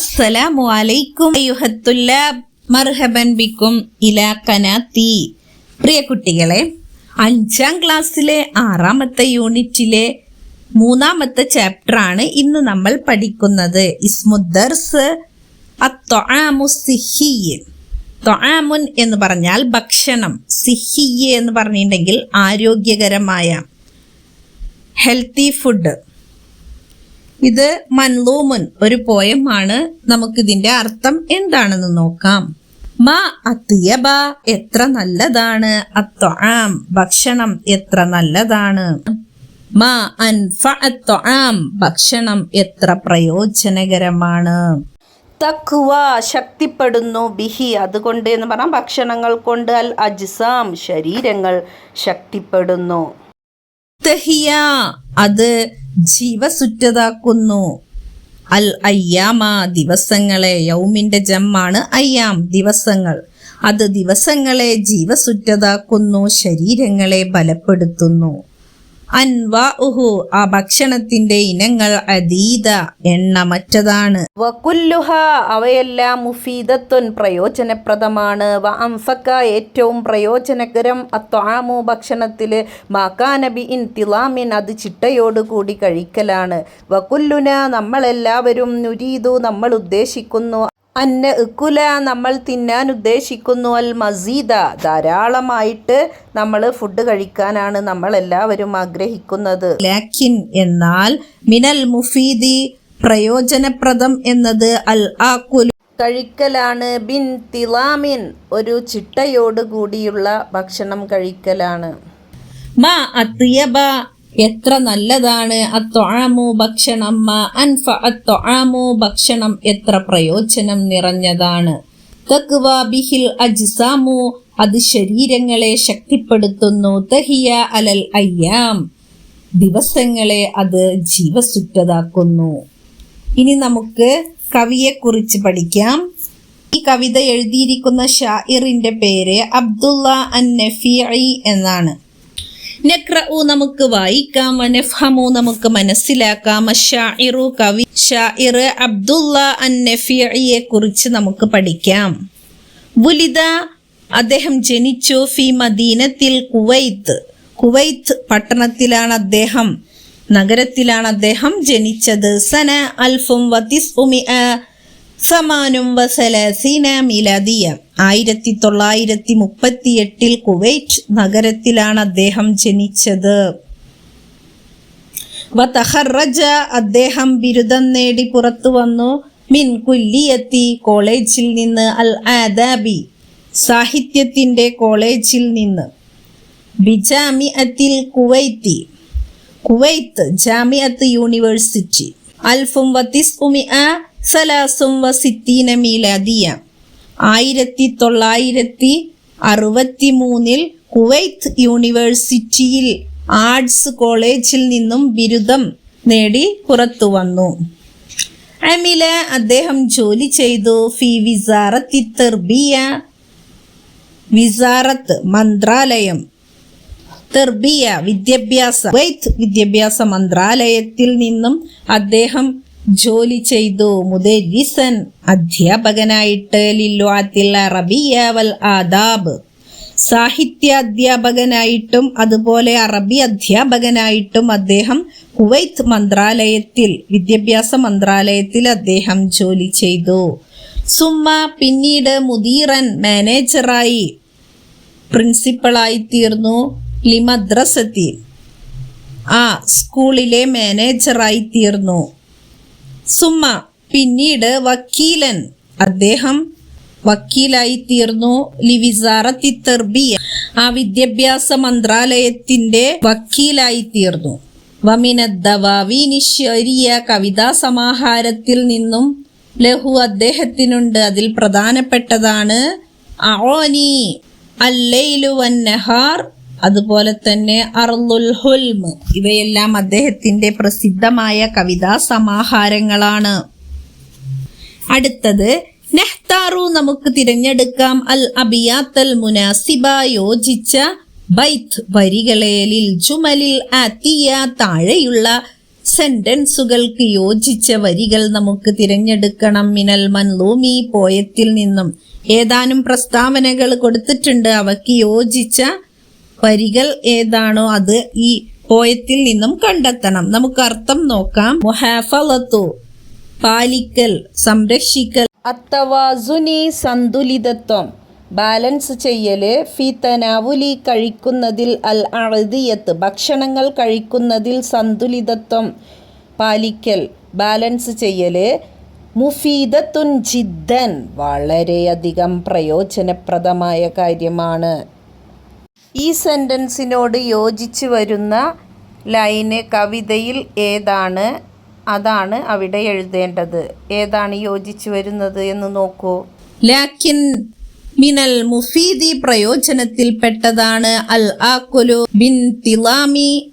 അസ്സലാമു അലൈക്കും. മർഹബൻ ബിക്കും പ്രിയ കുട്ടികളെ അഞ്ചാം ക്ലാസ്സിലെ ആറാമത്തെ യൂണിറ്റിലെ മൂന്നാമത്തെ ചാപ്റ്റർ ആണ് ഇന്ന് നമ്മൾ പഠിക്കുന്നത്. ഇസ്മുദ്ദർസ് തൊആമുൻ എന്ന് പറഞ്ഞാൽ ഭക്ഷണം. സിഹിയെ എന്ന് പറഞ്ഞിട്ടുണ്ടെങ്കിൽ ആരോഗ്യകരമായ ഹെൽത്തി ഫുഡ്. ഇത് മൻലൂമുൻ ഒരു പോയം പോയമാണ് നമുക്കിതിന്റെ അർത്ഥം എന്താണെന്ന് നോക്കാം. മാ അത്തിയബ എത്ര നല്ലതാണ്. അത്വാം ഭക്ഷണം എത്ര നല്ലതാണ്. മാ അൻഫ അത്വാം ഭക്ഷണം എത്ര പ്രയോജനകരമാണ്. തഖ്വ ശക്തിപ്പെടുന്നു ബിഹി അതുകൊണ്ട് എന്ന് പറഞ്ഞാൽ ഭക്ഷണങ്ങൾ കൊണ്ട് അൽ അജ്സാം ശരീരങ്ങൾ ശക്തിപ്പെടുന്നു. തഹിയ അത് ജീവസുറ്റതാക്കുന്നു. അൽ അയ്യാമ ദിവസങ്ങളെ യൗമിന്റെ ജമ്മാണ് അയ്യാം ദിവസങ്ങൾ. അത് ദിവസങ്ങളെ ജീവസുറ്റതാക്കുന്നു ശരീരങ്ങളെ ബലപ്പെടുത്തുന്നു. അൻവാ ഉഹു ആ ഭക്ഷണത്തിന്റെ ഇനങ്ങൾ അതീത എണ്ണമറ്റതാണ് വകുല്ലുഹ അവയെല്ലാം മുഫീദത്വൻ പ്രയോജനപ്രദമാണ്. വ ഏറ്റവും പ്രയോജനകരം അത്വാമു ഭക്ഷണത്തിൽ മാക്കാനബി ഇൻ തിലാമിൻ അത് ചിട്ടയോടുകൂടി കഴിക്കലാണ്. വകുല്ലുന നമ്മളെല്ലാവരും നുരീതു നമ്മൾ ഉദ്ദേശിക്കുന്നു അന്ന ഇക്കുല നമ്മൾ തിന്നാൻ ഉദ്ദേശിക്കുന്നു അൽ മസീദ. ധാരാളമായിട്ട് നമ്മൾ ഫുഡ് കഴിക്കാനാണ് നമ്മൾ എല്ലാവരും ആഗ്രഹിക്കുന്നത്. ലാക്കിൻ എന്നാൽ മിനൽ മുഫീദി പ്രയോജനപ്രദം എന്നത് അൽ ആക്കുൽ. കഴിക്കലാണ് ബിൻ തിലാമിൻ ഒരു ചിട്ടയോട് കൂടിയുള്ള ഭക്ഷണം കഴിക്കലാണ്. മാ അത്തിയബ എത്ര നല്ലതാണ്? അത്തൊഴാമു ഭക്ഷണം മാ അൻഫ. അത്തൊഴാമു ഭക്ഷണം എത്ര പ്രയോജനം നിറഞ്ഞതാണ്. തക്വ ബിഹിൽ അജ്സാമു. അത് ശരീരങ്ങളെ ശക്തിപ്പെടുത്തുന്നു. തഹിയ അലൽ അയ്യാം. ദിവസങ്ങളെ അത് ജീവസുറ്റതാക്കുന്നു. ഇനി നമുക്ക് കവിയെ കുറിച്ച് പഠിക്കാം. ഈ കവിത എഴുതിയിരിക്കുന്ന ഷാഇറിന്റെ പേര് അബ്ദുള്ള അൻ നഫീഇ എന്നാണ്. നക്രഉ നമുക്ക് വായിക്കാം നഫ്ഹമു നമുക്ക് മനസ്സിലാക്കാം ഷാഇറു കവി ഷാഇർ അബ്ദുള്ള അൻ നഫിയെ കുറിച്ച് നമുക്ക് പഠിക്കാം. വുലിദ അദ്ദേഹം ജനിച്ചു ഫി മദീനത്തിൽ കുവൈത്ത്. കുവൈത്ത് പട്ടണത്തിലാണ് അദ്ദേഹം നഗരത്തിലാണ് അദ്ദേഹം ജനിച്ചത്. സന അൽഫും വത്തിസ് സമാനും വസലസീന മിലദിയ. ആയിരത്തി തൊള്ളായിരത്തി മുപ്പത്തി എട്ടിൽ കുവൈറ്റ് നഗരത്തിലാണ് അദ്ദേഹം ജനിച്ചത്. വതഹറജ അദ്ദേഹം ബിരുദം നേടി പുറത്തു വന്നു. മിൻ കുല്ലിയത്തി കോളേജിൽ നിന്ന് അൽ ആദാബി സാഹിത്യത്തിന്റെ കോളേജിൽ നിന്ന്. ബിജാമി അത്തിൽ കുവൈത്തി കുവൈത്ത് ജാമിയത്ത് യൂണിവേഴ്സിറ്റി. അൽഫും വത്തിസ് ഉമിഅ സലാസും വസിത്തീന മീലാദിയ. ആയിരത്തി തൊള്ളായിരത്തി അറുപത്തി മൂന്നിൽ കുവൈത്ത് യൂണിവേഴ്സിറ്റിയിൽ ആർട്സ് കോളേജിൽ നിന്നും ബിരുദം നേടി പുറത്തു വന്നു. അമില അദ്ദേഹം ജോലി ചെയ്തു. ഫി വിസാറത്തി തെർബിയ വിസാറത്ത് മന്ത്രാലയം. തെർബിയ വിദ്യാഭ്യാസ വൈത്ത് വിദ്യാഭ്യാസ മന്ത്രാലയത്തിൽ നിന്നും അദ്ദേഹം ജോലി ചെയ്തു. മുദരിസൻ അധ്യാപകനായിട്ട് ലില്വാത്തിൽ അറബിയ വൽ ആദാബ്. സാഹിത്യ അധ്യാപകനായിട്ടും അതുപോലെ അറബി അധ്യാപകനായിട്ടും അദ്ദേഹം കുവൈത്ത് മന്ത്രാലയത്തിൽ വിദ്യാഭ്യാസ മന്ത്രാലയത്തിൽ അദ്ദേഹം ജോലി ചെയ്തു. സുമ്മ പിന്നീട് മുദീറൻ മാനേജറായി പ്രിൻസിപ്പളായി തീർന്നു. ലിമദ്രസത്തി ആ സ്കൂളിലെ മാനേജറായി തീർന്നു. സുമ്മ പിന്നീട് വക്കീലൻ. അദ്ദേഹം വക്കീലായി തീർന്നു ലിവിസാറത്തി തെർബിയ ആ വിദ്യാഭ്യാസ മന്ത്രാലയത്തിന്റെ വക്കീലായി തീർന്നു വമിനദ്ദവാവീനിശ്വരിയ കവിതാ സമാഹാരത്തിൽ നിന്നും ലഹു അദ്ദേഹത്തിനുണ്ട്. അതിൽ പ്രധാനപ്പെട്ടതാണ് അഓനി അല്ലൈലു വൻ നഹാർ അതുപോലെ തന്നെ അർലുൽ ഹുൽമ്. ഇവയെല്ലാം അദ്ദേഹത്തിന്റെ പ്രസിദ്ധമായ കവിതാ സമാഹാരങ്ങളാണ്. അടുത്തത് നെഹ്താറു നമുക്ക് തിരഞ്ഞെടുക്കാം. അൽ അബിയാത്തൽ മുനാസിബ യോജിച്ച ബൈത്ത് വരികളെ ലിൽ ജുമലിൽ ആത്തിയ താഴെയുള്ള സെന്റൻസുകൾക്ക് യോജിച്ച വരികൾ നമുക്ക് തിരഞ്ഞെടുക്കണം. മിനൽ മൻലൂമി പോയത്തിൽ നിന്നും. ഏതാനും പ്രസ്താവനകൾ കൊടുത്തിട്ടുണ്ട്. അവയ്ക്ക് യോജിച്ച വരികൾ ഏതാണോ അത് ഈ പോയത്തിൽ നിന്നും കണ്ടെത്തണം. നമുക്ക് അർത്ഥം നോക്കാം. മുഹാഫലത്തു പാലിക്കൽ സംരക്ഷിക്കൽ. അത്തവാസുനി സന്തുലിതത്വം ബാലൻസ് ചെയ്യൽ ഫി തനാവുലി കഴിക്കുന്നതിൽ അൽ അഴുതിയത്ത് ഭക്ഷണങ്ങൾ കഴിക്കുന്നതിൽ സന്തുലിതത്വം പാലിക്കൽ ബാലൻസ് ചെയ്യൽ മുഫീദത്തുൻ ജിദ്ദൻ വളരെയധികം പ്രയോജനപ്രദമായ കാര്യമാണ്. ഈ സെന്റൻസിനോട് യോജിച്ച് വരുന്ന ലൈന് കവിതയിൽ ഏതാണ്? അതാണ് അവിടെ എഴുതേണ്ടത്. ഏതാണ് യോജിച്ച് വരുന്നത് എന്ന് നോക്കൂ. ലാക്കിൻ മിനൽ മുഫീദി പ്രയോജനത്തിൽപ്പെട്ടതാണ് അൽ ആക്കുലു ബിൻ തിലാമി.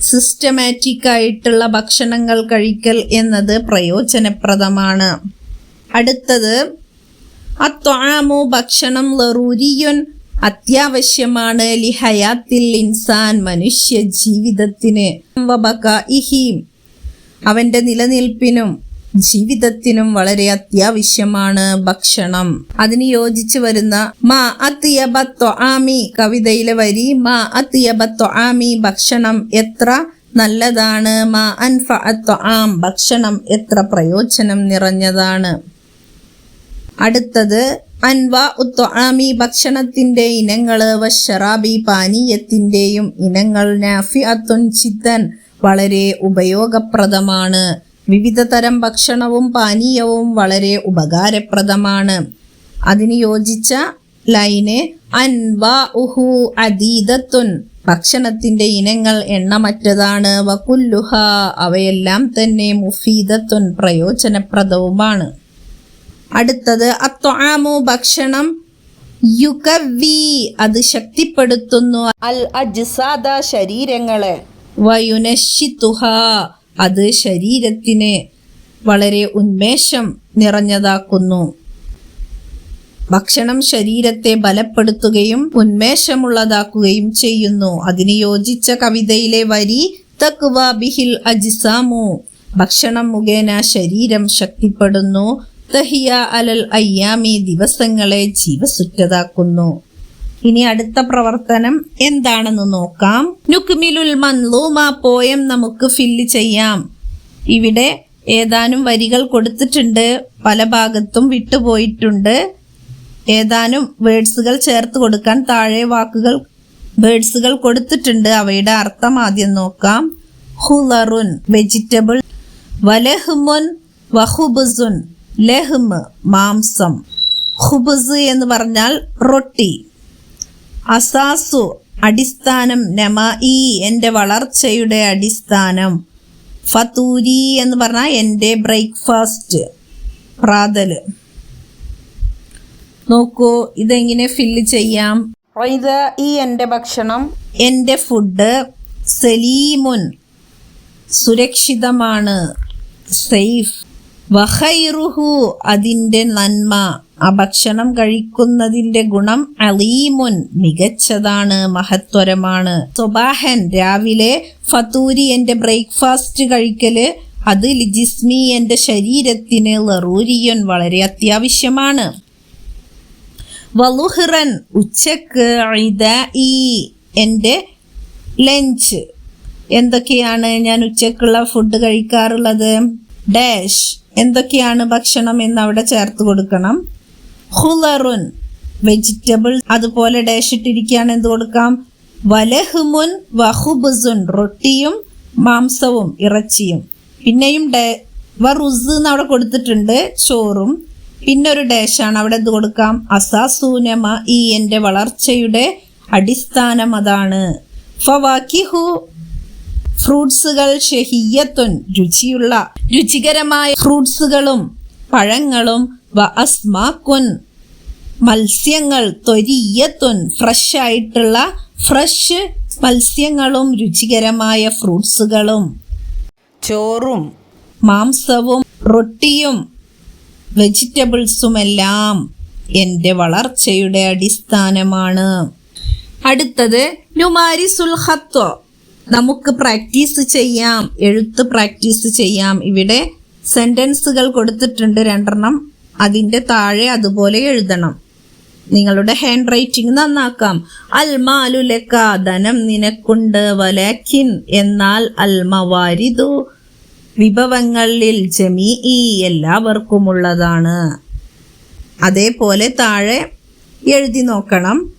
സിസ്റ്റമാറ്റിക് ആയിട്ടുള്ള ഭക്ഷണങ്ങൾ കഴിക്കൽ എന്നത് പ്രയോജനപ്രദമാണ്. അടുത്തത് അത്വാമു ഭക്ഷണം ലറൂരിയുൻ അത്യാവശ്യമാണ് ലിഹയാത്തിൽ ഇൻസാൻ മനുഷ്യ ജീവിതത്തിന് ഇഹീം അവന്റെ നിലനിൽപ്പിനും ജീവിതത്തിനും വളരെ അത്യാവശ്യമാണ് ഭക്ഷണം. അതിന് യോജിച്ചു വരുന്ന മാ അത്തിയബത്തൊ ആമി കവിതയിലെ വരി മാ അത്തിയബത്തൊ ആമി ഭക്ഷണം എത്ര നല്ലതാണ്. മാ അൻഫ ആം ഭക്ഷണം എത്ര പ്രയോജനം നിറഞ്ഞതാണ്. അടുത്തത് അൻവ ഉത്തൊആമി ഭക്ഷണത്തിന്റെ ഇനങ്ങൾ വഷറാബി പാനീയത്തിന്റെയും ഇനങ്ങൾ നാഫി അത്തുൻ ചിത്തൻ വളരെ ഉപയോഗപ്രദമാണ്. വിവിധ തരം ഭക്ഷണവും പാനീയവും വളരെ ഉപകാരപ്രദമാണ്. അതിന് യോജിച്ച ലൈന് അൻവ ഉഹു അതീതത്തുൻ ഭക്ഷണത്തിന്റെ ഇനങ്ങൾ എണ്ണമറ്റതാണ്. വകുല്ലുഹ അവയെല്ലാം തന്നെ മുഫീദത്തുൻ പ്രയോജനപ്രദവുമാണ്. അടുത്തത് അത്വാമു ഭക്ഷണം യുകവി അത് ശക്തിപ്പെടുത്തുന്നു. അൽ അജ്സാദ ശരീരങ്ങളെ. വയുനശിത്തുഹ അത് ശരീരത്തിനെ വളരെ ഉന്മേഷം നിറഞ്ഞതാക്കുന്നു. ഭക്ഷണം ശരീരത്തെ ബലപ്പെടുത്തുകയും ഉന്മേഷമുള്ളതാക്കുകയും ചെയ്യുന്നു. അതിന് യോജിച്ച കവിതയിലെ വരി തക്വ ബിഹിൽ അജിസാമു ഭക്ഷണം മുഖേന ശരീരം ശക്തിപ്പെടുന്നു. തഹിയ അലൽ അയ്യാമി ദിവസങ്ങളെ ജീവസുറ്റതാക്കുന്നു. ഇനി അടുത്ത പ്രവർത്തനം എന്താണെന്ന് നോക്കാം. നുക്മിലുൽ മൻലൂമ പോയം നമുക്ക് ഫില്ല് ചെയ്യാം. ഇവിടെ ഏതാനും വരികൾ കൊടുത്തിട്ടുണ്ട്. പല ഭാഗത്തും വിട്ടുപോയിട്ടുണ്ട്. ഏതാനും വേർഡ്സുകൾ ചേർത്ത് കൊടുക്കാൻ താഴെ വാക്കുകൾ വേർഡ്സുകൾ കൊടുത്തിട്ടുണ്ട്. അവയുടെ അർത്ഥം ആദ്യം നോക്കാം. ഹുലറുൻ വെജിറ്റബിൾ. വലഹുമുൻ വഹുബുസുൻ. ലഹ്മ് മാംസം ഹുബസ് എന്ന് പറഞ്ഞാൽ റൊട്ടി അസാസു അടിസ്ഥാനം നമായി എന്റെ വളർച്ചയുടെ അടിസ്ഥാനം ഫതൂരി എന്ന് പറഞ്ഞാൽ എന്റെ ബ്രേക്ക്ഫാസ്റ്റ് പ്രാതൽ നോക്കൂ ഇതെങ്ങനെ ഫില്ല് ചെയ്യാം? ഇത് ഈ എന്റെ ഭക്ഷണം? എന്റെ ഫുഡ് സലീമുൻ സുരക്ഷിതമാണ് സേഫ് വഹൈറുഹു അതിന്റെ നന്മ. ആ ഭക്ഷണം കഴിക്കുന്നതിന്റെ ഗുണം അലീമുൻ മികച്ചതാണ് മഹത്വരമാണ്. സ്വബാഹൻ രാവിലെ ഫത്തൂരി എന്റെ ബ്രേക്ക്ഫാസ്റ്റ് കഴിക്കൽ അത് ലിജിസ്മി എന്റെ ശരീരത്തിന് ലറൂരിയൻ വളരെ അത്യാവശ്യമാണ്. വലുഹിറൻ ഉച്ചയ്ക്ക് ഈ എന്റെ ലഞ്ച്. എന്തൊക്കെയാണ് ഞാൻ ഉച്ചക്കുള്ള ഫുഡ് കഴിക്കാറുള്ളത്? ഡാഷ് എന്തൊക്കെയാണ് ഭക്ഷണം എന്ന് അവിടെ ചേർത്ത് കൊടുക്കണം. ഹുലറുൻ വെജിറ്റബിൾ അതുപോലെ ഡാഷ് എന്ത് കൊടുക്കാം? വലഹുമുൻ വഹുബുസുൻ റൊട്ടിയും മാംസവും ഇറച്ചിയും. പിന്നെയും ഡേ വറുസ് എന്ന് അവിടെ കൊടുത്തിട്ടുണ്ട് ചോറും. പിന്നെ ഒരു ഡാഷാണ് അവിടെ എന്ത് കൊടുക്കാം? അസാസൂനമ ഈ എന്റെ വളർച്ചയുടെ അടിസ്ഥാനം അതാണ്. ഫവാക്കിഹു ഫ്രൂട്ട്സുകൾ ഷെഹിയത്തുൻ രുചിയുള്ള രുചികരമായ ഫ്രൂട്ട്സുകളും പഴങ്ങളും വ അസ്മാക്കുൻ മത്സ്യങ്ങൾ തൊരിയത്തുൻ ഫ്രഷ് ആയിട്ടുള്ള ഫ്രഷ് മത്സ്യങ്ങളും രുചികരമായ ഫ്രൂട്ട്സുകളും. ചോറും മാംസവും റൊട്ടിയും വെജിറ്റബിൾസുമെല്ലാം എന്റെ വളർച്ചയുടെ അടിസ്ഥാനമാണ്. അടുത്തത് നുമാരി സുൽഹത്വ നമുക്ക് പ്രാക്ടീസ് ചെയ്യാം. എഴുത്ത് പ്രാക്ടീസ് ചെയ്യാം. ഇവിടെ സെന്റൻസുകൾ കൊടുത്തിട്ടുണ്ട് രണ്ടെണ്ണം. അതിന്റെ താഴെ അതുപോലെ എഴുതണം. നിങ്ങളുടെ ഹാൻഡ് റൈറ്റിംഗ് നന്നാക്കാം. അൽ മാലുലക്ക ധനം നിനക്കുണ്ട് വലാക്കിൻ എന്നാൽ അൽ മവാരിദു വിഭവങ്ങളിൽ ജമീ എല്ലാവർക്കുമുള്ളതാണ്. അതേപോലെ താഴെ എഴുതി നോക്കണം.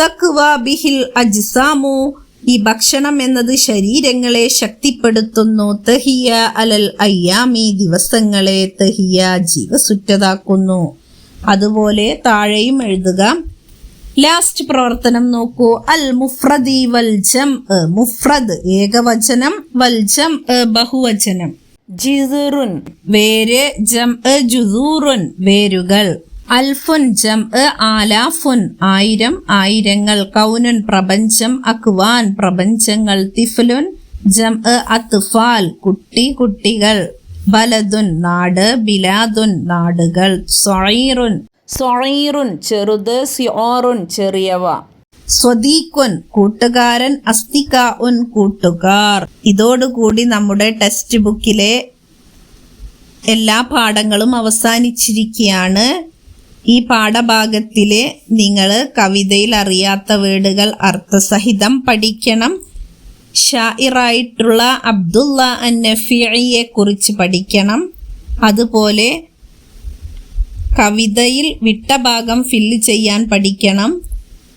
തക്വ ബിഹിൽ അജ്സാമു ഈ ഭക്ഷണം എന്നത് ശരീരങ്ങളെ ശക്തിപ്പെടുത്തുന്നു. തഹിയ അലൽ അയ്യാമി ദിവസങ്ങളെ തഹിയ ജീവസുറ്റതാക്കുന്നു. അതുപോലെ താഴെയും എഴുതുക. ലാസ്റ്റ് പ്രവർത്തനം നോക്കൂ. അൽ മുഫ്രദി വൽജം മുഫ്രദ്. ഏകവചനം. വൽജം ബഹുവചനം. ജിസുറുൻ. വേര് ജം ജുസൂറുൻ. വേരുകൾ. അൽഫുൻ ജം ആലാഫുൻ ആയിരം ആയിരങ്ങൾ കൗനുൻ പ്രപഞ്ചം അക്വാൻ പ്രപഞ്ചങ്ങൾ തിഫ്ലുൻ. ജം അത്ഫാൽ കുട്ടി കുട്ടികൾ. ബലദുൻ നാട് ബിലാദുൻ നാടുകൾ. സൊറീറുൻ സൊറീറുൻ ചെറുത് സിയോറുൻ ചെറിയവ. സ്വദീഖുൻ കൂട്ടുകാരൻ അസ്തിക ഉൻ കൂട്ടുകാർ. ഇതോടുകൂടി നമ്മുടെ ടെക്സ്റ്റ് ബുക്കിലെ എല്ലാ പാഠങ്ങളും അവസാനിച്ചിരിക്കുകയാണ്. ഈ പാഠഭാഗത്തിലെ നിങ്ങൾ കവിതയിൽ അറിയാത്ത വേർഡുകൾ അർത്ഥസഹിതം പഠിക്കണം. ഷായിറായിട്ടുള്ള അബ്ദുള്ള അന്നഫിയെ കുറിച്ച് പഠിക്കണം. അതുപോലെ കവിതയിൽ വിട്ട ഭാഗം ഫില്ല് ചെയ്യാൻ പഠിക്കണം.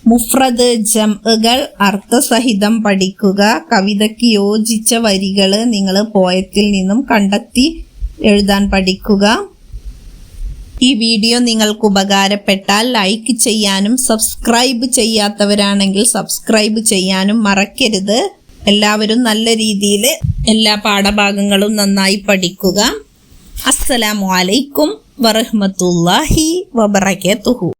മുഫ്രദ് ജംകൾ അർത്ഥസഹിതം പഠിക്കുക. കവിതയ്ക്ക് യോജിച്ച വരികൾ നിങ്ങൾ പോയത്തിൽ നിന്നും കണ്ടെത്തി എഴുതാൻ പഠിക്കുക. ഈ വീഡിയോ നിങ്ങൾക്ക് ഉപകാരപ്പെട്ടാൽ ലൈക്ക് ചെയ്യാനും സബ്സ്ക്രൈബ് ചെയ്യാത്തവരാണെങ്കിൽ സബ്സ്ക്രൈബ് ചെയ്യാനും മറക്കരുത്. എല്ലാവരും നല്ല രീതിയിൽ എല്ലാ പാഠഭാഗങ്ങളും നന്നായി പഠിക്കുക. അസ്സലാമു അലൈക്കും വറഹ്മത്തുള്ളാഹി വബറകാതുഹു.